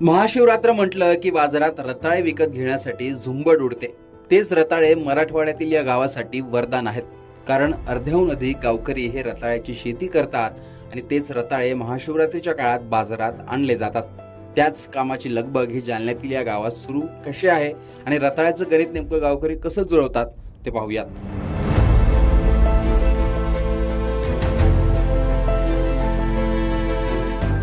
महाशिवरात्र म्हटलं की बाजारात रताळे विकत घेण्यासाठी झुंबड उडते. तेच रताळे मराठवाड्यातील या गावासाठी वरदान आहेत. कारण अर्ध्याहून अधिक गावकरी हे रताळ्याची शेती करतात आणि तेच रताळे महाशिवरात्रीच्या काळात बाजारात आणले जातात. त्याच कामाची लगबग ही जालन्यातील या गावात सुरू कशी आहे आणि रताळ्याचं गणित नेमकं गावकरी कसं जुळवतात ते पाहूयात.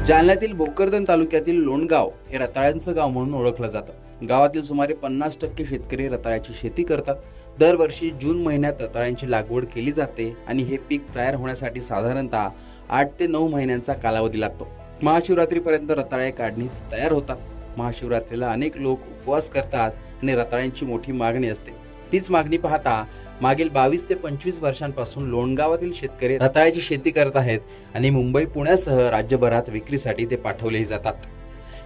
जालन्यातील भोकरदन तालुक्यातील लोणगाव हे रताळ्यांचं गाव म्हणून ओळखलं जातं. गावातील सुमारे पन्नास टक्के शेतकरी रताळ्याची शेती करतात. दरवर्षी जून महिन्यात रताळ्यांची लागवड केली जाते आणि हे पीक तयार होण्यासाठी साधारणतः आठ ते नऊ महिन्यांचा कालावधी लागतो. महाशिवरात्रीपर्यंत रताळे काढणीस तयार होतात. महाशिवरात्रीला अनेक लोक उपवास करतात आणि रताळ्यांची मोठी मागणी असते. तीच मागणी पाहता मागील बावीस ते पंचवीस वर्षांपासून लोणगावातील शेतकरी रताळ्याची शेती करत आहेत आणि मुंबई पुण्यासह राज्यभरात विक्रीसाठी ते पाठवलेही जातात.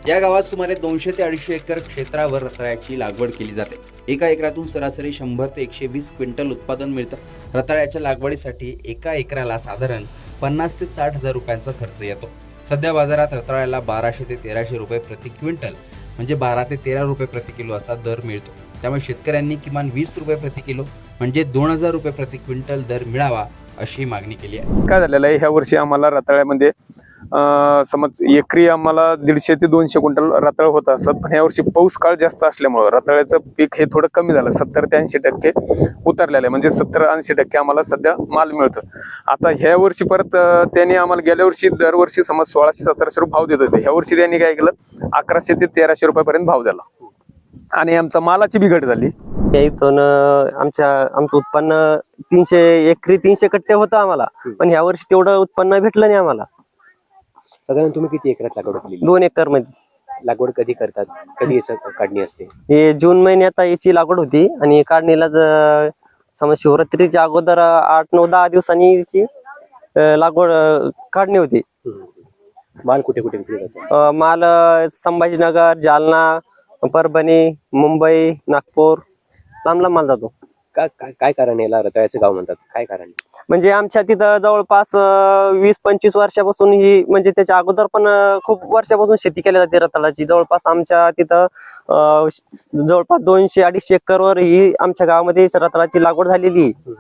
या गावात सुमारे दोनशे ते अडीचशे एकर क्षेत्रावर रताळ्याची लागवड केली जाते. एका एकरातून सरासरी शंभर ते एकशे वीस क्विंटल उत्पादन मिळतं. रताळ्याच्या लागवडीसाठी एका एकराला साधारण पन्नास ते साठ हजार रुपयांचा खर्च येतो. सध्या बाजारात रताळ्याला बाराशे ते तेराशे रुपये प्रति क्विंटल म्हणजे बारा ते तेरा रुपये प्रति किलो असा दर मिळतो. त्यामुळे शेतकऱ्यांनी किमान वीस रुपये प्रति किलो म्हणजे दोन हजार रुपये प्रति क्विंटल दर मिळावा अशी मागणी केली आहे. काय झालेलं आहे? ह्या वर्षी आम्हाला रताळ्यामध्ये समज एकरी आम्हाला दीडशे ते दोनशे क्विंटल रताळ होत असतात पण ह्या वर्षी पाऊस काळ जास्त असल्यामुळं रताळ्याचं पीक हे थोडं कमी झालं. सत्तर ते ऐंशी टक्के उतरलेलं आहे. म्हणजे सत्तर ऐंशी टक्के आम्हाला सध्या माल मिळतो. आता ह्या वर्षी परत त्यांनी आम्हाला गेल्या वर्षी दरवर्षी समज सोळाशे सतराशे रुपये भाव देत होते. ह्या वर्षी त्यांनी काय केलं? अकराशे ते तेराशे रुपयापर्यंत भाव दिला. आणि आमचा मालाची बिघट झाली. या इथून आमच्या आमचं उत्पन्न तीनशे एकरी तीनशे कट्टे होतं आम्हाला. पण ह्या वर्षी तेवढं उत्पन्न भेटलं नाही आम्हाला. साधारण तुम्ही किती एकरात लागवड केलेली दोन एकरमध्ये लागवड कधी करतात? कधी याचं काढणी असते? हे जून महिन्यात याची लागवड होती आणि काढणीला ज- समज शिवरात्रीच्या अगोदर आठ नऊ दहा दिवसांनी याची अं, लागवड अं, काढणी होती. माल कुठे कुठे विकले जातो अं, माल अं, संभाजीनगर जालना परभणी मुंबई नागपूर लांब लांब माल जातो. का काय काय कारण याला रताळ्याचं गाव म्हणतात. काय कारण म्हणजे आमच्या तिथं जवळपास अं, वीस पंचवीस वर्षापासून ही म्हणजे त्याच्या अगोदर पण अं, खूप वर्षापासून शेती केली जाते रताळाची. जवळपास आमच्या तिथं अं, श- जवळपास दोनशे अडीचशे एकरवर ही आमच्या गावामध्ये रताळाची लागवड झालेली आहे.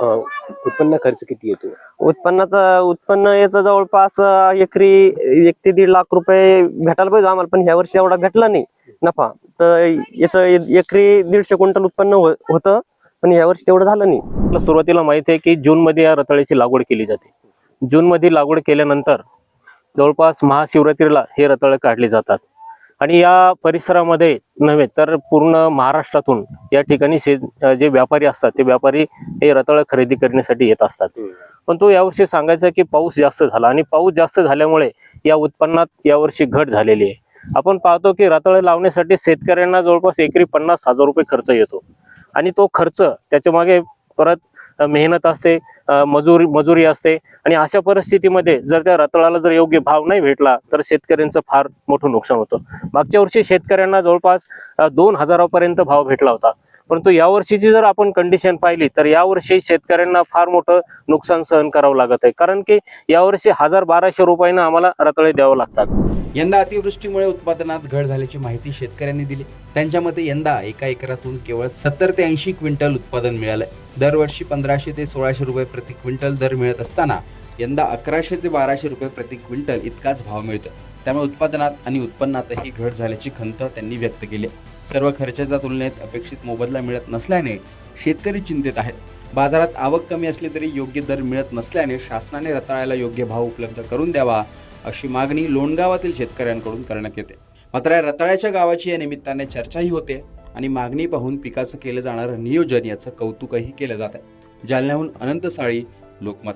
अं, उत्पन्न खर्च किती येतो? उत्पन्नाचं उत्पन्न याचं जवळपास अं, एकरी एक ते दीड लाख रुपये भेटायला पाहिजे आम्हाला पण ह्या वर्षी एवढा भेटला नाही. नफा. तर याचं एकरी दीडशे क्विंटल उत्पन्न हो- होतं पण या वर्षी तेवढं झालं नाही. आपल्याला सुरुवातीला माहिती आहे की जूनमध्ये या रताळ्याची लागवड केली जाते. जूनमध्ये लागवड केल्यानंतर जवळपास महाशिवरात्रीला हे रताळे काढले जातात. आणि या परिसरामध्ये नव्हे तर पूर्ण महाराष्ट्रातून या ठिकाणी शे जे व्यापारी असतात ते व्यापारी हे रताळे खरेदी करण्यासाठी येत असतात. पण तो यावर्षी सांगायचा की पाऊस जास्त झाला आणि पाऊस जास्त झाल्यामुळे या उत्पन्नात यावर्षी घट झालेली आहे. आपण पाहतो की रताळे लावण्यासाठी शेतकऱ्यांना जवळपास एकरी पन्नास हजार रुपये खर्च येतो. आणि तो खर्च त्याच्यामागे परत मेहनत असते मजूर मजुरी मजुरी असते आणि अशा परिस्थितीमध्ये जर त्या रताळाला जर योग्य भाव नाही भेटला तर शेतकऱ्यांचं फार मोठं नुकसान होतं. मागच्या वर्षी शेतकऱ्यांना जवळपास दोन हजारापर्यंत भाव भेटला होता. परंतु यावर्षीची जर आपण कंडिशन पाहिली तर यावर्षी शेतकऱ्यांना फार मोठं नुकसान सहन करावं लागत आहे. कारण की यावर्षी हजार बाराशे रुपयानं आम्हाला रताळे द्यावं लागतात. यंदा अतिवृष्टीमुळे उत्पादनात घट झाल्याची माहिती शेतकऱ्यांनी दिली. त्यांच्या मते यंदा एका एकरातून केवळ सत्तर ते ऐंशी क्विंटल उत्पादन मिळालंय दरवर्षी पंधराशे ते सोळाशे रुपये प्रति क्विंटल दर मिळत असताना यंदा अकराशे ते बाराशे रुपये प्रति क्विंटल इतकाच भाव मिळतो त्यामुळे उत्पादनात आणि उत्पन्नातही घट झाल्याची खंत त्यांनी व्यक्त केली सर्व खर्चाच्या तुलनेत अपेक्षित मोबदला मिळत नसल्याने शेतकरी चिंतेत आहेत. बाजारात आवक कमी असली तरी योग्य दर मिळत नसल्याने शासनाने रताळ्याला योग्य भाव उपलब्ध करून द्यावा अशी मागणी लोणगावातील शेतकऱ्यांकडून करण्यात येते. मात्र या रताळ्याच्या गावाची या निमित्ताने चर्चाही होते आणि मागणी पाहून पिकाचं केलं जाणारं नियोजन याचं कौतुकही केलं जात आहे. जालन्याहून अनंत साळी लोकमत.